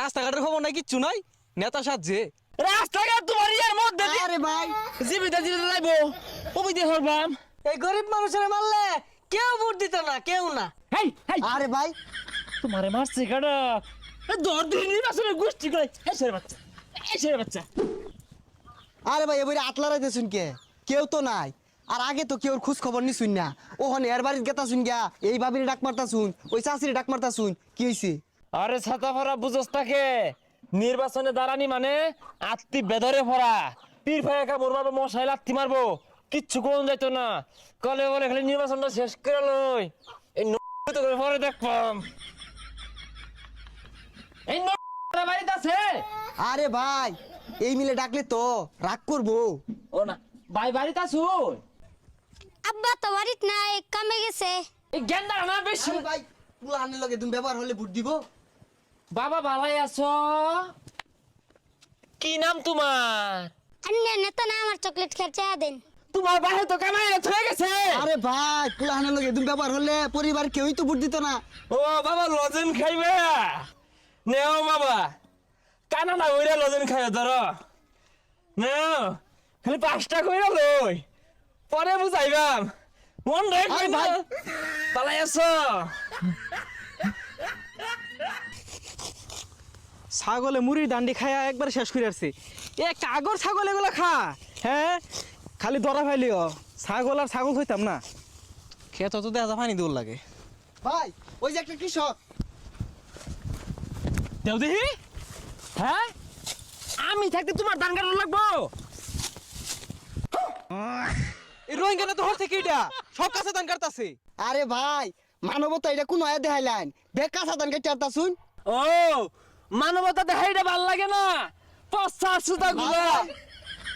রাস্তাঘাটের খবর নাই কিচ্ছু নাই। নেতা সাজছে। রাস্তাঘাট তোমার ইয়ার মধ্যে আরে ভাই জীবিত জীবিত লাইবো হরবাম এই গরিব মানুষের মারলে কেউ ভোট দিত না কেউ না। হেই হেই। আরে ভাই। তোমারে মারছে কাটা দর দিন নির্বাচনের গোষ্ঠী করে এই ছেলে বাচ্চা এই ছেলে বাচ্চা। আরে ভাই এবারে আতলা রাইতে শুন কে? কেউ তো নাই। আর আগে তো কেউ খোঁজ খবর নি। শুন না ওখানে এর বাড়ির গেতা শুন গা এই ভাবির ডাক মারতা শুন ওই চাষির ডাক মারতা শুন কি হইছে? আরে ছাতা ভরা বুঝস তাকে। নির্বাচনে দাঁড়ানি মানে আত্মি বেদরে ভরা। পীর ভাই একা মরবার মশাই লাত্তি মারবো। কিচ্ছু কোন যাইতো না। কলে বলে খালি নির্বাচনটা শেষ করে লই। এই ন- তো করে পরে দেখবাম এই ন- বাড়িতে আছে? আরে ভাই এই মিলে ডাকলে তো রাগ করব। ও না ভাই বাড়িতে আসুন আব্বা তো বাড়িত নাই কামে গেছে। এই গেন্দা না বেশি। ভাই পুলানের লগে তুমি ব্যবহার হলে ভোট দিব। বাবা ভালাই আছো? কি নাম তোমার? অন্য নেতা না আমার চকলেট খেতে দেন। তোমার বাহে তো কামাই হয়ে গেছে। আরে ভাই পুলানের লগে তুমি ব্যবহার হলে পরিবার কেউই তো ভোট দিত না। ও বাবা লজেন খাইবে? নেও বাবা। কানা না ওইরা লজেন খাইবে ধরো। নেও খালি পাঁচটা কইরা লই। পরে বুঝাইবাম। মন রে আরে ভাই। ভাই পালাই আছো? ছাগলে মুড়ির দান্ডি খায়া একবার শেষ করে আসছে। এ কাগর ছাগল এগুলো খা। হ্যাঁ? খালি দরা ফাইলিও ছাগল আর ছাগল হইতাম না। খেত তো দেখা পানি দৌড় লাগে। ভাই ওই যে একটা কৃষক। দেও দেখি হ্যাঁ? আমি থাকতে তোমার ধান কাটা লাগবো? এই রোহিঙ্গা তো হর থেকে সব কাছে দান কাটতাছে। আরে ভাই মানবতা এটা কোন আয়া দেখাইলেন। বেকা সাধান কেটে আরতা শুন ও মানবতা দেখাইটা ভালো লাগে না। পচা সুতা গুলা।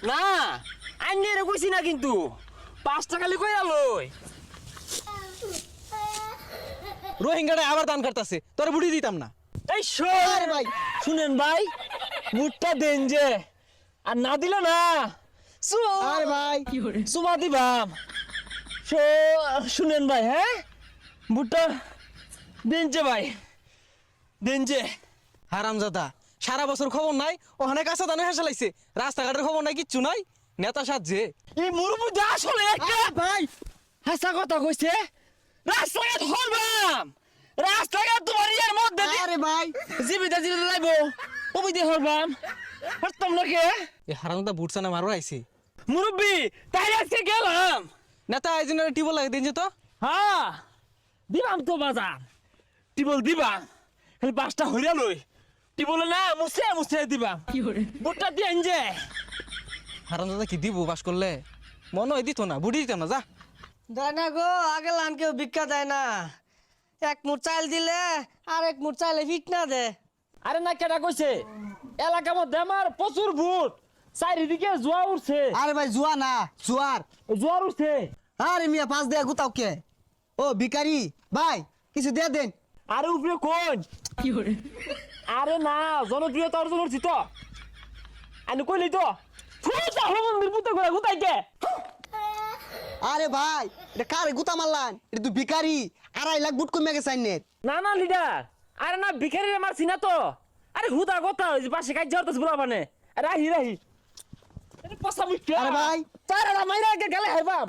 না। আইনি রে কইছি না কিন্তু। পাঁচটা খালি কইরা লই। রোহিঙ্গাটা আবার দান কাটতাছে তোর বুড়ি দিতাম না। এই শোন। আরে ভাই। শুনেন ভাই বুটটা দেন যে। আর না দিলে না। সু- আরে ভাই। সুমা দিবাম। শুনেন ভাই হ্যাঁ? বুটটা দেন যে ভাই। দেন যে। হারামজাদা সারা বছর খবর নাই ওখানে কাঁচা দানে হেসে লাগছে রাস্তাঘাটের খবর নাই কিচ্ছু নাই। নেতা সাজছে এই মুরুবুদা আসলে একটা ভাই হাসা কথা কইছে? রাস্তাঘাট হরবাম। রাস্তাঘাট তোমার ইয়ার মধ্যে আরে ভাই। জীবিত জীবিত লাইবো ওই দিয়ে হরবাম। হরতাম না কে? এই হারামজাদা বুট সানা মারো আইছে। মুরব্বি তাই আজকে গেলাম। নেতা আইজনের টিবল লাগে দিন যে তো। হ্যাঁ দিবাম তো বাজার। টিবল দিবাম। খালি পাঁচটা হইয়া লই। টিবলে না মুছে মুছে দিবাম বুটটা দিয়ে যে হারামজাদা কি দিব? বাস করলে। মনে হয় দিত না বুড়ি দিতাম না যা। দেয় না গো আগে লান কেউ ভিক্ষা দেয় না। এক মুঠ চাল দিলে আর এক মুঠ চাইলে ফিট না দে। আরে না কেটা কইছে? এলাকার মধ্যে আমার প্রচুর ভূত। চারিদিকে জোয়া উঠছে আরে ভাই জুয়া না জুয়ার। জোয়ার উঠছে আরে মিয়া পাঁচ দেয়া গুতাও কে? ও ভিকারি ভাই কিছু দিয়ে দেন। আরে উপরে কোন? আরে না জনপ্রিয়তা অর্জন করছি তো আমি কইলি তো মন্দির পুতে করে গুতাই কে আরে ভাই এটা কারে গুতা মারলান? এটা তুই ভিকারি আড়াই লাখ বুট কমে গেছে আইনের। না না লিডার আরে না ভিখারি মারছি না তো। আরে হুদা কথা ওই পাশে কাজ ঝরতেছ বলা মানে রাহি রাহি আরে ভাই। তারা মাইরা গালে হারবাম।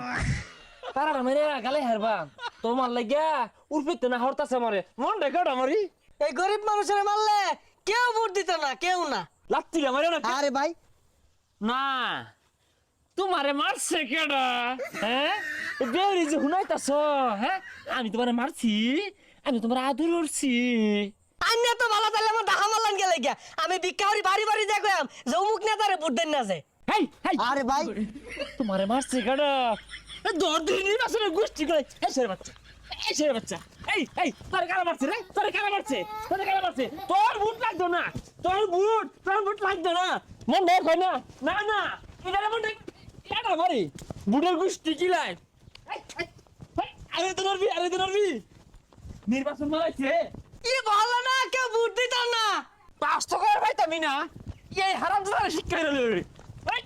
তারা মাইরা গালে হারবাম। তোমার লাগিয়া উর্ফিতে না হরতাছে মরে মন রেখে আমারই। এই গরিব মানুষের মারলে কেউ ভোট দিত না কেউ না। লাত্তি মারে না? আরে ভাই। না তোমারে মারছে কেডা? হ্যাঁ? যে হুনাইতাছ হ্যাঁ? আমি তোমারে মারছি আমি তোমার আদর করছি। আন্য তো ভালো তাহলে আমার দেখা মারলান গেলে গিয়া। আমি করি বাড়ি বাড়ি দেখলাম যে অমুক নেতারে ভোট দেন না যে। হেই হেই। আরে ভাই। তোমারে মারছে কেডা? দর দিন আসলে গোষ্ঠী করে এই বাচ্চা এই বাচ্চা। এই এই তোর কারা মারছে রে? তোর কারা মারছে? তোর কারা মারছে? তোর বুট লাগতো না। তোর বুট তোর বুট লাগতো না। মন দেখ হয় না। না না। এটা মন দেখ এটা মারি। বুটের গোষ্ঠী কি লাই এই, এই, এই, আরে তো নরবি আরে তো নরবি নির্বাচন মারাইছে। কি ভালো না কেউ ভোট দিত না। পাঁচ না। এই হারাম দাদা শিক্ষা রে এই, এই,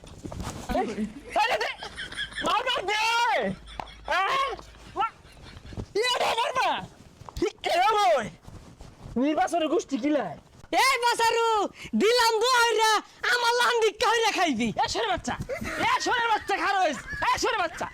এই, এই, এই, মারবা দে আহ, মা- ইয়ে রে মারবা শিক্ষা হইল নির্বাচনের গোষ্ঠী কিলাই এই বাসারু দিলাম দুহাইরা আমার লান ভিক্ষা হইরা খাইবি। এ সরে বাচ্চা এ সরে বাচ্চা খারো এ সরে বাচ্চা।